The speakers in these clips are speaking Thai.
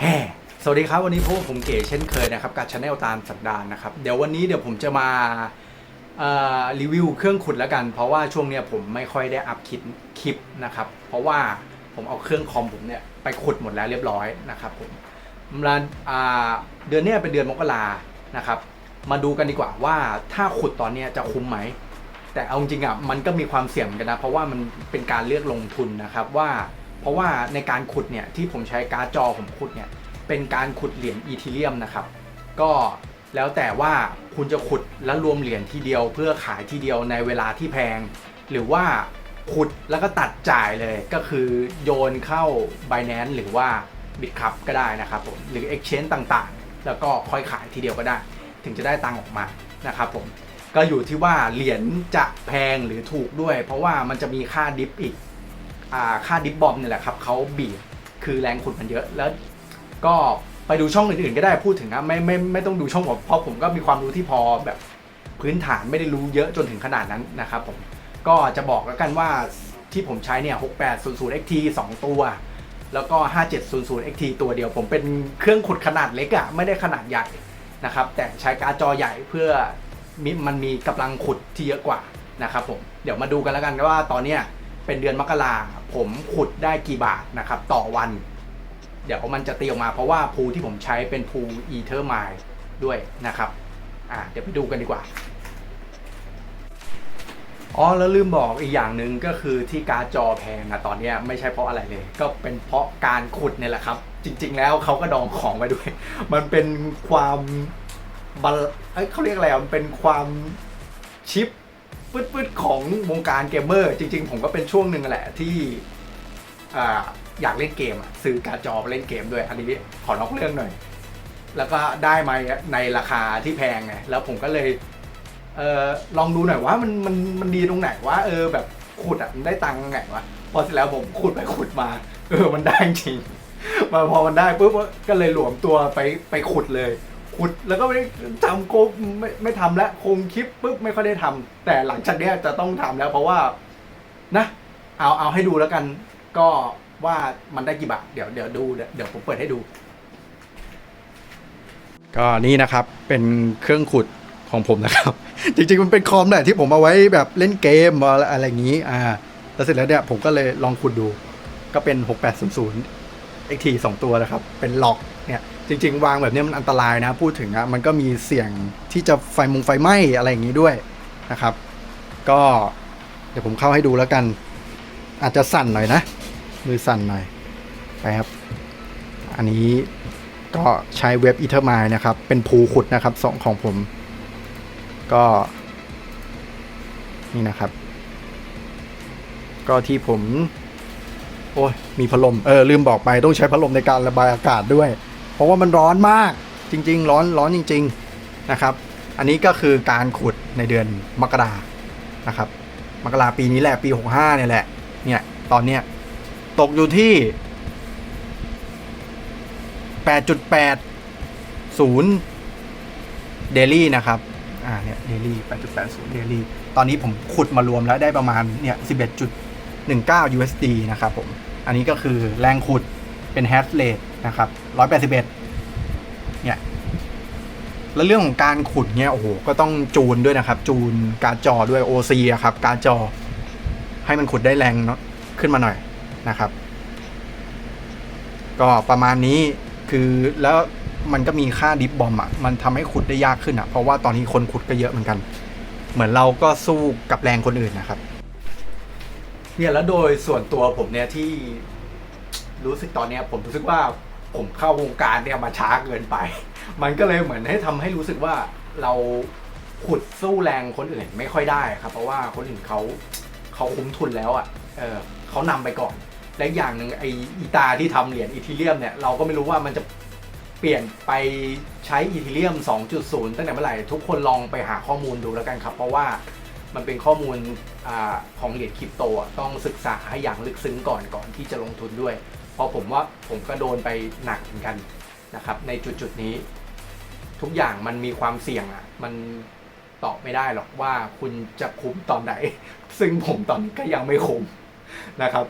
แฮ่สวัสดีครับวันนี้พบกับผมเก๋เช่นเคยนะครับกับชาแนลตามสัปดาห์นะครับเดี๋ยววันนี้เดี๋ยวผมจะมารีวิวเครื่องขุดแล้วกัน เพราะว่าช่วงเนี้ยผมไม่ค่อยได้อัพคลิปคลิปนะครับเพราะว่าผมเอาเครื่องคอมผมเนี่ยไปขุดหมดแล้วเรียบร้อยนะครับผมมาอ่าเดือนเนี้ยเป็นเดือนมกรานะครับมาดูกันดีกว่าว่าถ้าขุดตอนเนี้ยจะคุ้มไหม แต่เอาจริงอะมันก็มีความเสี่ยงกันนะ เพราะว่ามันเป็นการเลือกลงทุนนะครับว่า ราะว่าในการขุดเนี่ยที่ผมใช้การ์ดจอผมขุดเนี่ยเป็นการขุดเหรียญอีทีเรียมนะครับ ก็แล้วแต่ว่าคุณจะขุดแล้วรวมเหรียญทีเดียว เพื่อขายทีเดียวในเวลาที่แพง หรือว่าขุดแล้วก็ตัดจ่ายเลยก็คือโยนเข้า Binance หรือว่า Bitcup ก็ได้นะครับผมหรือ Exchange ต่างๆ แล้วก็ค่อยขายทีเดียวก็ได้ ถึงจะได้ตังออกมานะครับผมก็อยู่ที่ว่าเหรียญจะแพงหรือถูกด้วย เพราะว่ามันจะมีค่าดิฟอีก ค่าดิฟบอมเนี่ยแหละครับเขาบีบคือแรงขุดมันเยอะแล้วก็ไปดูช่องอื่นๆก็ได้พูดถึงนะไม่ไม่ไม่ต้องดูช่องผมเพราะผมก็มีความรู้ที่พอแบบพื้นฐานไม่ได้รู้เยอะจนถึงขนาดนั้นนะครับผมก็จะบอกแล้วกันว่าที่ผมใช้เนี่ย 6800 XT 2 ตัว แล้วก็ 5700 XT ตัวเดียว ผมเป็นเครื่องขุดขนาดเล็กอะไม่ได้ขนาดใหญ่นะครับ แต่ใช้การ์ดจอใหญ่เพื่อมิมันมีกำลังขุดที่เยอะกว่านะครับผมเดี๋ยวมาดูกันแล้วกันว่าตอนเนี้ย เป็นเดือนมกราผมขุดได้กี่บาทนะครับ ต่อวัน เดี๋ยวมันจะตีออกมาเพราะว่าพูที่ผมใช้เป็นพูอีเทอร์ไมลด้วยนะครับอ่าเดี๋ยวไปดูกันดีกว่าอ๋อแล้วลืมบอกอีกอย่างหนึ่งก็คือที่การจอแพงอะตอนนี้ไม่ใช่เพราะอะไรเลย ก็เป็นเพราะการขุดเนี่ยแหละครับ จริง ๆ แล้วเขาก็ดองของไว้ด้วย มันเป็นความบัลเอ้ยเขาเรียกอะไรมันเป็นความชิป ปืดๆของวงการเกมเมอร์ จริง ๆ ผมก็เป็นช่วงหนึ่งแหละที่ออยากเล่นเกมซื้อการ์ดจอมาเล่นเกมด้วย อันนี้ขอนอกเรื่องหน่อย แล้วก็ได้มาในราคาที่แพงไงแล้วผมก็เลยเออลองดูหน่อยว่ามันมันมันดีตรงไหนว่าเออแบบขุดอะมันได้ตังค์ไงวะพอเสร็จแล้วผมขุดไปขุดมา เออมันได้จริงมาพอมันได้ปุ๊บก็เลยหลวมตัวไปไปขุดเลย ขุดแล้วก็ไม่ทำโกไม่ไม่ทำแล้วคงคลิปปุ๊บไม่ค่อยได้ทำแต่หลังจากเนี้ยจะต้องทำแล้ว เพราะว่านะ เอาเอาให้ดูแล้วกัน ก็ว่ามันได้กี่บาทเดี๋ยวเดี๋ยวดูเดี๋ยวเดี๋ยวผมเปิดให้ดู ก็นี่นะครับเป็นเครื่องขุดของผมนะครับ จริงๆมันเป็นคอมแหละที่ผมเอาไว้แบบเล่นเกมอะไรอะไรอย่างนี้อ่าแล้วเสร็จแล้วเนี่ยผมก็เลยลองขุดดู ก็เป็น 6800 XT 2 ตัวนะครับ เป็นล็อกเนี่ยจริง ๆ วางแบบนี้มันอันตรายนะพูดถึงอะมันก็มีเสี่ยงที่จะไฟมุงไฟไหม้อะไรอย่างนี้ด้วยนะครับ ก็เดี๋ยวผมเข้าให้ดูแล้วกัน อาจจะสั่นหน่อยนะ มือสั่นหน่อยไปครับ อันนี้ก็ใช้เว็บอีเทอร์มนะครับ เป็นภูขุดนะครับสองของผม ก็นี่นะครับ ก็ที่ผม โอ้ยมีพัดลมเออลืมบอกไปต้องใช้พัดลมในการระบายอากาศด้วย เพราะว่ามันร้อนมากจริง ๆ ร้อนร้อนจริง ๆนะครับ อันนี้ก็คือการขุดในเดือนมกรานะครับมกราปีนี้แหละปี 65เนี่ยแหละเนี่ยตอนเนี้ยตกอยู่ที่ 8.80เดลี่นะครับอ่าเนี่ยเดลี่8.80เดลี่ตอนนี้ผมขุดมารวมแล้วได้ประมาณเนี่ย 19 USD นะครับผม อันนี้ก็คือแรงขุดเป็น hash rate นะครับ 181 เนี่ย แล้วเรื่องของการขุดเนี่ย โอ้โห ก็ต้องจูนด้วยนะครับ จูนการจอด้วย OC อะครับ การจอ ให้มันขุดได้แรงเนาะขึ้นมาหน่อยนะครับ ก็ประมาณนี้คือแล้วมันก็มีค่าดิฟบอมอะ มันทำให้ขุดได้ยากขึ้นอะ เพราะว่าตอนนี้คนขุดก็เยอะเหมือนกัน เหมือนเราก็สู้กับแรงคนอื่นนะครับ เนี่ยแล้วโดยส่วนตัวผมเนี่ยที่รู้สึกตอนเนี้ยผมรู้สึกว่าผมเข้าวงการเนี่ยมาช้าเกินไป มันก็เลยเหมือนให้ทำให้รู้สึกว่าเราขุดสู้แรงคนอื่นไม่ค่อยได้ครับ เพราะว่าคนอื่นเขาเขาคุ้มทุนแล้วอะเออเขานำไปก่อน และอย่างหนึ่งไออีตาที่ทำเหรียญอีทีเรียมเนี่ยเราก็ไม่รู้ว่ามันจะเปลี่ยนไปใช้อีทีเรียม 2.0 ตั้งแต่เมื่อไหร่ ทุกคนลองไปหาข้อมูลดูแล้วกันครับ เพราะว่า มันเป็นข้อมูลอของเหรียญคริปโตต้องศึกษาให้อย่างลึกซึ้งก่อนก่อนที่จะลงทุนด้วย เพราะผมว่าผมก็โดนไปหนักเหมือนกันนะครับในจุดจุดนี้ ทุกอย่างมันมีความเสี่ยงอะมันตอบไม่ได้หรอกว่าคุณจะคุ้มตอนไหน ซึ่งผมตอนนี้ก็ยังไม่คุ้มนะครับ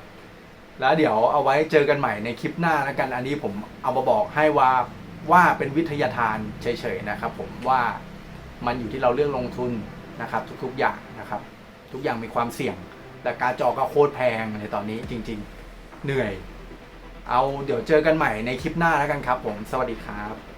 แล้วเดี๋ยวเอาไว้เจอกันใหม่ในคลิปหน้าแล้วกันอันนี้ผมเอามาบอกให้ว่าว่าเป็นวิทยาทานเฉยๆนะครับ ผมว่ามันอยู่ที่เราเรื่องลงทุน นะครับทุกๆอย่างนะครับ ทุกอย่างมีความเสี่ยง แต่การจอก็โคตรแพงในตอนนี้จริง ๆ เหนื่อย เอาเดี๋ยวเจอกันใหม่ในคลิปหน้าแล้วกันครับผม สวัสดีครับ